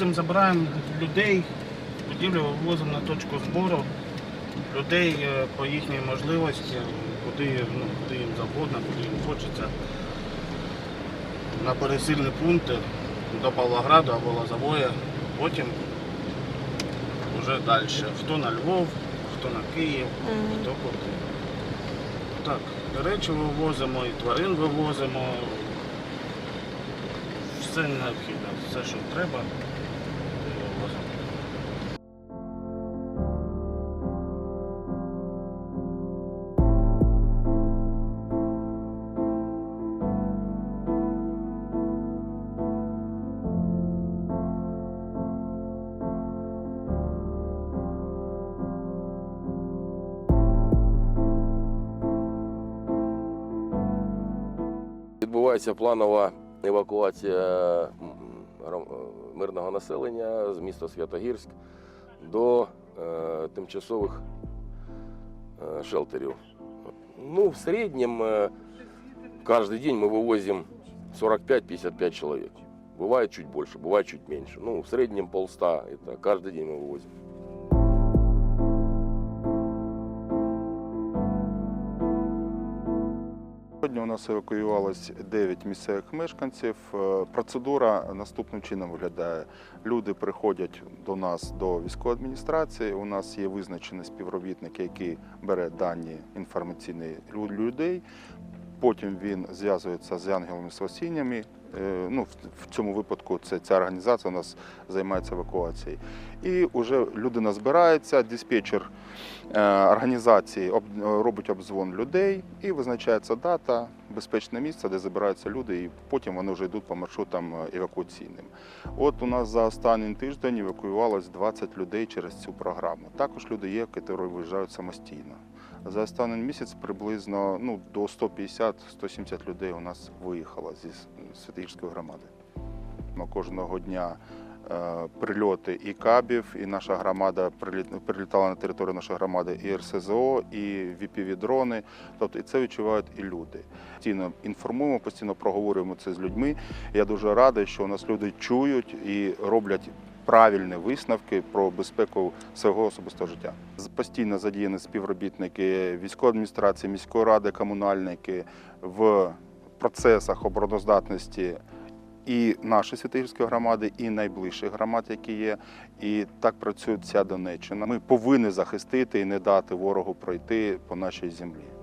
їздимо, забираємо людей, будівлю вивозимо на точку збору, людей е, по їхній можливості, куди, ну, куди їм завгодно, куди їм хочеться. На пересильні пункти до Павлограду або Лозовое, потім вже далі. Хто на Львов, хто на Київ, хто куди. Так, речі вивозимо, і тварин вивозимо. Все необхідне, все, що треба, Відбувається планова евакуація м, гром- е, мирного населення з міста Святогірськ до е, тимчасових е, шелтерів. Ну, в середньому е, каждый день мы вывозим 45-55 человек. Бывает чуть больше, бывает чуть меньше. Ну, в среднем полста, это каждый день мы вывозим. Сьогодні у нас евакуювалось 9 місцевих мешканців. Е, Процедура наступним чином виглядає. Люди приходять до нас до військової адміністрації. У нас є визначений співробітник, який бере дані інформаційні людей. Потім він зв'язується з ангелами спасіннями. Е, Ну, в- цьому випадку це ця організація у нас займається евакуацією. І вже людина збирається, диспетчер е, організації об- робить обзвон людей і визначається дата, безпечне місце, де забираються люди, і потім вони вже йдуть по маршрутам е, евакуаційним. От у нас за останній тиждень евакуювалось 20 людей через цю програму. Також люди є, які виїжджають самостійно. За останній місяць приблизно ну, до 150-170 людей у нас виїхало зі Святогірської громади. Ми Кожного дня е, прильоти і кабів, і наша громада приліт- прилітала на територію нашої громади і РСЗО, і VPV-дрони. Тобто і це відчувають і люди. Постійно інформуємо, постійно проговорюємо це з людьми. Я дуже радий, що у нас люди чують і роблять. Правильні висновки про безпеку свого особистого життя. Постійно задіяні співробітники військової адміністрації, міської ради, комунальники в процесах обороноздатності і нашої Святогірської громади, і найближчих громад, які є. І так працює вся Донеччина. Ми повинні захистити і не дати ворогу пройти по нашій землі.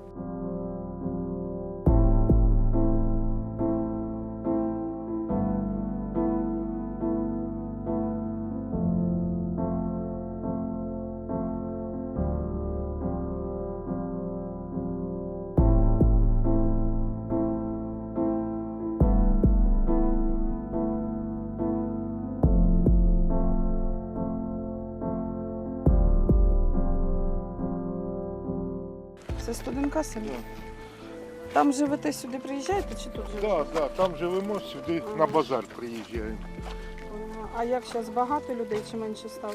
Це студенка село? Там живете сюди, приїжджаєте чи тут живете? Так, так, там живемо, сюди на базар приїжджаємо. А як зараз багато людей чи менше стало?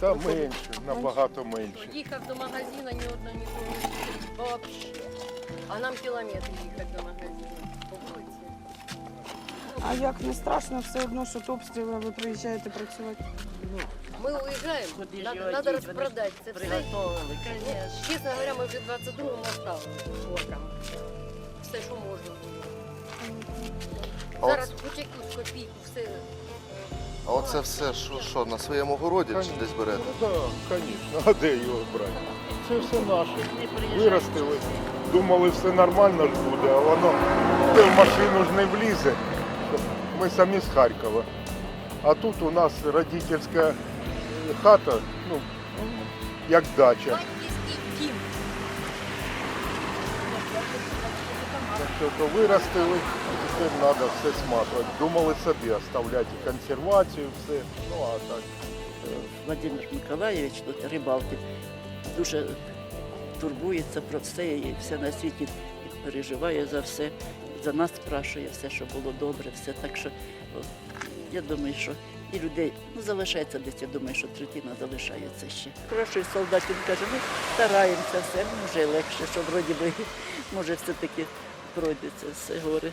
Та менше, набагато менше. Їхав до магазину, ні одного нікого не зустрів. Вообще. А нам кілометр їхати до магазину. По вулиці. А як не страшно, все одно, що тут обстріли, а ви приїжджаєте працювати? Ми уїжджаємо, надо, надо розпродати це все. Приготовили, Ну, конечно. Чесно говоря, ми вже 22-му оставили. Оком. Все, що можна було. Зараз хоч якусь копійку, все. А оце все, що, що на своєму городі чи десь берете? Так, звісно, а де його брати? Це все наше. Виростили. Думали, все нормально ж буде, а воно те в машину ж не влізе. Ми самі з Харкова. А тут у нас родительська хата, ну, як дача. Батьківський дім. Так то виростили, тепер треба все сматувати. Думали собі оставляти консервацію, все. Ну а так. Владимир Миколаєвич тут рибалки дуже турбується про все і все на світі переживає за все. За нас спрашує все, що було добре, все. Так що я думаю, що і людей ну, залишається десь, я думаю, що третина залишається ще. Спрашує солдат, він каже, ми стараємося все, може легше, що вроді би, може, все-таки пройдеться все горе.